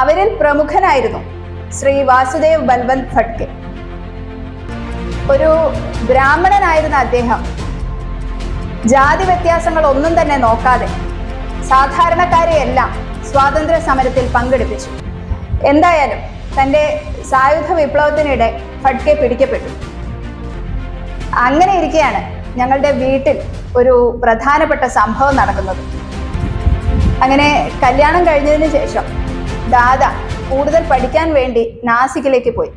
അവരിൽ പ്രമുഖനായിരുന്നു ശ്രീ വാസുദേവ് ബൽവന്ത് ഭട്ട് ഒരു ബ്രാഹ്മണനായിരുന്ന അദ്ദേഹം. ജാതി വ്യത്യാസങ്ങൾ ഒന്നും തന്നെ നോക്കാതെ സാധാരണക്കാരെയെല്ലാം സ്വാതന്ത്ര്യ സമരത്തിൽ പങ്കെടുപ്പിച്ചു. എന്തായാലും തന്റെ സായുധ വിപ്ലവത്തിനിടെ ഭട്ട്കെ പിടിക്കപ്പെട്ടു. അങ്ങനെ ഇരിക്കെയാണ് ഞങ്ങളുടെ വീട്ടിൽ ഒരു പ്രധാനപ്പെട്ട സംഭവം നടക്കുന്നത്. അങ്ങനെ കല്യാണം കഴിഞ്ഞതിന് ശേഷം ദാദ കൂടുതൽ പഠിക്കാൻ വേണ്ടി നാസിക്കിലേക്ക് പോയി.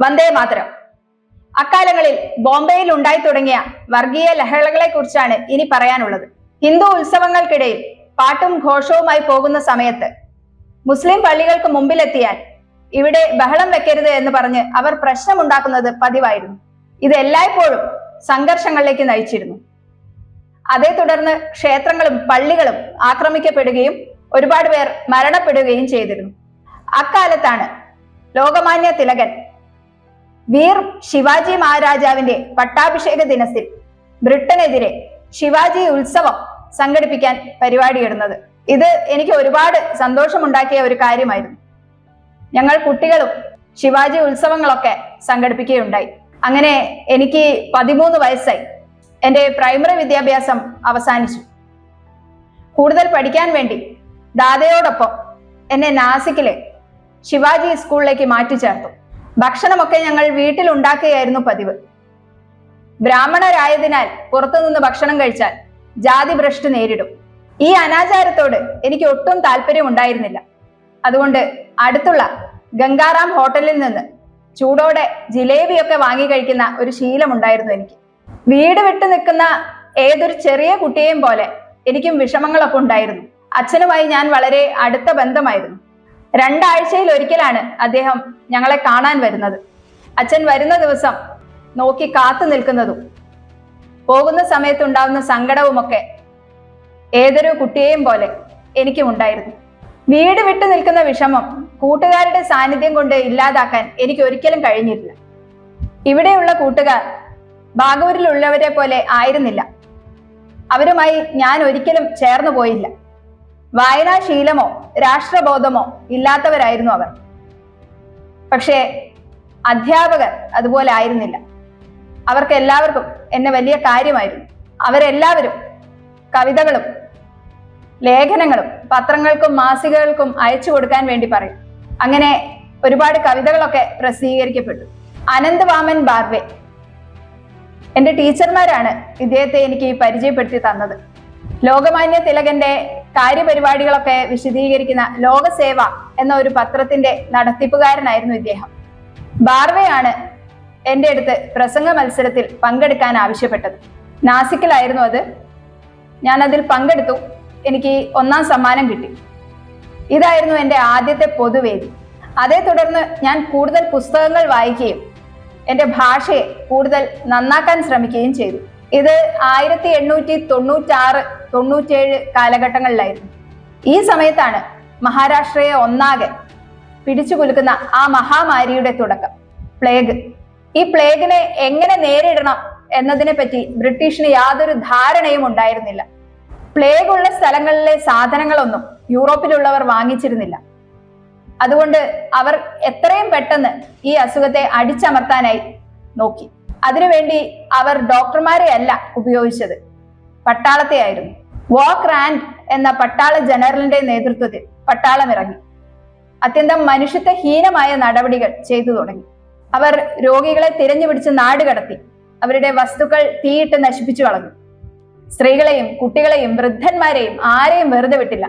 വന്ദേ മാതരം. അക്കാലങ്ങളിൽ ബോംബെയിൽ ഉണ്ടായി തുടങ്ങിയ വർഗീയ ലഹളകളെ കുറിച്ചാണ് ഇനി പറയാനുള്ളത്. ഹിന്ദു ഉത്സവങ്ങൾക്കിടയിൽ പാട്ടും ഘോഷവുമായി പോകുന്ന സമയത്ത് മുസ്ലിം പള്ളികൾക്ക് മുമ്പിലെത്തിയാൽ ഇവിടെ ബഹളം വെക്കരുത് എന്ന് പറഞ്ഞ് അവർ പ്രശ്നമുണ്ടാക്കുന്നത് പതിവായിരുന്നു. ഇത് എല്ലായ്പ്പോഴും സംഘർഷങ്ങളിലേക്ക് നയിച്ചിരുന്നു. അതേ തുടർന്ന് ക്ഷേത്രങ്ങളും പള്ളികളും ആക്രമിക്കപ്പെടുകയും ഒരുപാട് പേർ മരണപ്പെടുകയും ചെയ്തിരുന്നു. അക്കാലത്താണ് ലോകമാന്യ തിലകൻ വീർ ശിവാജി മഹാരാജാവിന്റെ പട്ടാഭിഷേക ദിനത്തിൽ ബ്രിട്ടനെതിരെ ശിവാജി ഉത്സവം സംഘടിപ്പിക്കാൻ പരിപാടിയിടുന്നത്. ഇത് എനിക്ക് ഒരുപാട് സന്തോഷമുണ്ടാക്കിയ ഒരു കാര്യമായിരുന്നു. ഞങ്ങൾ കുട്ടികളും ശിവാജി ഉത്സവങ്ങളൊക്കെ സംഘടിപ്പിക്കുകയുണ്ടായി. അങ്ങനെ എനിക്ക് പതിമൂന്ന് വയസ്സായി. എന്റെ പ്രൈമറി വിദ്യാഭ്യാസം അവസാനിച്ചു. കൂടുതൽ പഠിക്കാൻ വേണ്ടി ദാദയോടൊപ്പം എന്നെ നാസിക്കിലെ ശിവാജി സ്കൂളിലേക്ക് മാറ്റി ചേർത്തു ഭക്ഷണമൊക്കെ ഞങ്ങൾ വീട്ടിൽ ഉണ്ടാക്കുകയായിരുന്നു പതിവ്. ബ്രാഹ്മണരായതിനാൽ പുറത്തുനിന്ന് ഭക്ഷണം കഴിച്ചാൽ ജാതി ഭ്രഷ്ട് നേരിടും. ഈ അനാചാരത്തോട് എനിക്ക് ഒട്ടും താല്പര്യം ഉണ്ടായിരുന്നില്ല അതുകൊണ്ട് അടുത്തുള്ള ഗംഗാറാം ഹോട്ടലിൽ നിന്ന് ചൂടോടെ ജിലേബിയൊക്കെ വാങ്ങി കഴിക്കുന്ന ഒരു ശീലമുണ്ടായിരുന്നു എനിക്ക്. വീട് വിട്ടു നിൽക്കുന്ന ഏതൊരു ചെറിയ കുട്ടിയെയും പോലെ എനിക്കും വിഷമങ്ങളൊക്കെ ഉണ്ടായിരുന്നു. അച്ഛനുമായി ഞാൻ വളരെ അടുത്ത ബന്ധമായിരുന്നു. രണ്ടാഴ്ചയിൽ ഒരിക്കലാണ് അദ്ദേഹം ഞങ്ങളെ കാണാൻ വരുന്നത്. അച്ഛൻ വരുന്ന ദിവസം നോക്കി കാത്തു നിൽക്കുന്നതും പോകുന്ന സമയത്തുണ്ടാവുന്ന സങ്കടവുമൊക്കെ ഏതൊരു കുട്ടിയെയും പോലെ എനിക്കും ഉണ്ടായിരുന്നു. വീട് വിട്ടു നിൽക്കുന്ന വിഷമം കൂട്ടുകാരുടെ സാന്നിധ്യം കൊണ്ട് ഇല്ലാതാക്കാൻ എനിക്ക് ഒരിക്കലും കഴിഞ്ഞിട്ടില്ല. ഇവിടെയുള്ള കൂട്ടുകാർ ബാഗൂരിലുള്ളവരെ പോലെ ആയിരുന്നില്ല. അവരുമായി ഞാൻ ഒരിക്കലും ചേർന്നു പോയില്ല. വായനാശീലമോ രാഷ്ട്രബോധമോ ഇല്ലാത്തവരായിരുന്നു അവർ. പക്ഷേ അധ്യാപകർ അതുപോലെ ആയിരുന്നില്ല. അവർക്ക് എല്ലാവർക്കും എന്നെ വലിയ കാര്യമായിരുന്നു. അവരെല്ലാവരും കവിതകളും ലേഖനങ്ങളും പത്രങ്ങൾക്കും മാസികകൾക്കും അയച്ചു കൊടുക്കാൻ വേണ്ടി പറയും. അങ്ങനെ ഒരുപാട് കവിതകളൊക്കെ പ്രസിദ്ധീകരിക്കപ്പെട്ടു. അനന്ത് വാമൻ ബാർവെ. എന്റെ ടീച്ചർമാരാണ് ഇദ്ദേഹത്തെ എനിക്ക് പരിചയപ്പെടുത്തി തന്നത്. ലോകമാന്യ തിലകന്റെ കാര്യപരിപാടികളൊക്കെ വിശദീകരിക്കുന്ന ലോകസേവ എന്ന ഒരു പത്രത്തിന്റെ നടത്തിപ്പുകാരനായിരുന്നു ഇദ്ദേഹം. ബാർവെയാണ് എന്റെ അടുത്ത് പ്രസംഗ മത്സരത്തിൽ പങ്കെടുക്കാൻ ആവശ്യപ്പെട്ടത്. നാസിക്കിലായിരുന്നു അത്. ഞാൻ അതിൽ പങ്കെടുത്തു. എനിക്ക് ഒന്നാം സമ്മാനം കിട്ടി. ഇതായിരുന്നു എന്റെ ആദ്യത്തെ പൊതുവേദി. അതേ തുടർന്ന് ഞാൻ കൂടുതൽ പുസ്തകങ്ങൾ വായിക്കുകയും എന്റെ ഭാഷയെ കൂടുതൽ നന്നാക്കാൻ ശ്രമിക്കുകയും ചെയ്തു. ഇത് ആയിരത്തി എണ്ണൂറ്റി തൊണ്ണൂറ്റാറ് തൊണ്ണൂറ്റേഴ് കാലഘട്ടങ്ങളിലായിരുന്നു. ഈ സമയത്താണ് മഹാരാഷ്ട്രയെ ഒന്നാകെ പിടിച്ചു കുലുക്കുന്ന ആ മഹാമാരിയുടെ തുടക്കം പ്ലേഗ്. ഈ പ്ലേഗിനെ എങ്ങനെ നേരിടണം എന്നതിനെ പറ്റി ബ്രിട്ടീഷിന് യാതൊരു ധാരണയും ഉണ്ടായിരുന്നില്ല. പ്ലേഗ് ഉള്ള സ്ഥലങ്ങളിലെ സാധനങ്ങളൊന്നും യൂറോപ്പിലുള്ളവർ വാങ്ങിച്ചിരുന്നില്ല. അതുകൊണ്ട് അവർ എത്രയും പെട്ടെന്ന് ഈ അസുഖത്തെ അടിച്ചമർത്താനായി നോക്കി. അതിനുവേണ്ടി അവർ ഡോക്ടർമാരെ അല്ല ഉപയോഗിച്ചത്. പട്ടാളത്തെ ആയിരുന്നു. വാക്ക് റാൻഡ് എന്ന പട്ടാള ജനറലിന്റെ നേതൃത്വത്തിൽ പട്ടാളം ഇറങ്ങി. അത്യന്തം മനുഷ്യത്വഹീനമായ നടപടികൾ ചെയ്തു തുടങ്ങി. അവർ രോഗികളെ തിരഞ്ഞുപിടിച്ച് നാട് കടത്തി അവരുടെ വസ്തുക്കൾ തീയിട്ട് നശിപ്പിച്ചു കളഞ്ഞു. സ്ത്രീകളെയും കുട്ടികളെയും വൃദ്ധന്മാരെയും ആരെയും വെറുതെ വിട്ടില്ല.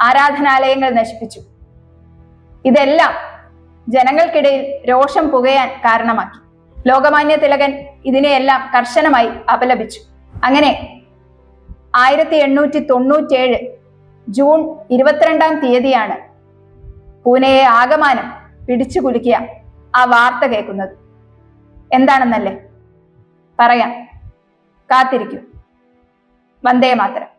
ആരാധനാലയങ്ങൾ നശിപ്പിച്ചു. ഇതെല്ലാം ജനങ്ങൾക്കിടയിൽ രോഷം പുകയാൻ കാരണമാക്കി. ലോകമാന്യ തിലകൻ ഇതിനെയെല്ലാം കർശനമായി അപലപിച്ചു. അങ്ങനെ ആയിരത്തി എണ്ണൂറ്റി തൊണ്ണൂറ്റേഴ് ജൂൺ ഇരുപത്തിരണ്ടാം തീയതിയാണ് പൂനെയെ ആകമാനം പിടിച്ചു കുലുക്കിയ ആ വാർത്ത കേൾക്കുന്നത്. എന്താണെന്നല്ലേ? പറയാം. കാത്തിരിക്കൂ. വന്ദേ മാതരം